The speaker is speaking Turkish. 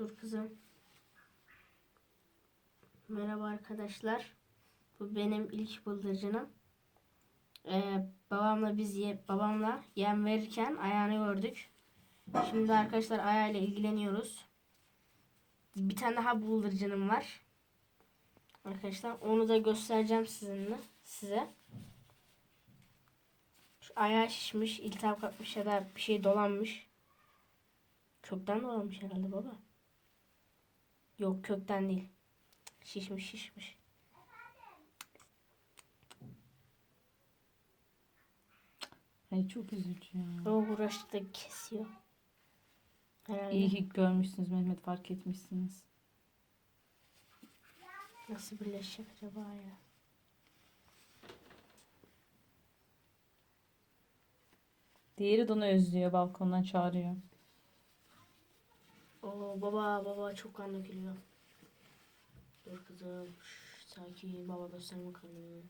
Dur kızım. Merhaba arkadaşlar. Bu benim ilk bıldırcınım. Ee, babamla biz ye, babamla yem verirken ayağını gördük. Şimdi arkadaşlar ayağıyla ilgileniyoruz. Bir tane daha bıldırcınım var. Arkadaşlar onu da göstereceğim sizinle size. Şu ayağı şişmiş, iltihap kapmış ya da bir şey dolanmış. Kökten dolanmış herhalde baba. Yok kökten değil. Şişmiş şişmiş. Ay çok üzücü ya. Baba uğraştı da kesiyor. Herhalde. İyi ki görmüşsünüz Mehmet fark etmişsiniz. Nasıl birleşecek acaba ya? Diğeri de onu özlüyor balkondan çağırıyor. Oo baba baba çok kan dökülüyor. Dur kızım. Şş, sakin baba gösterme kanını.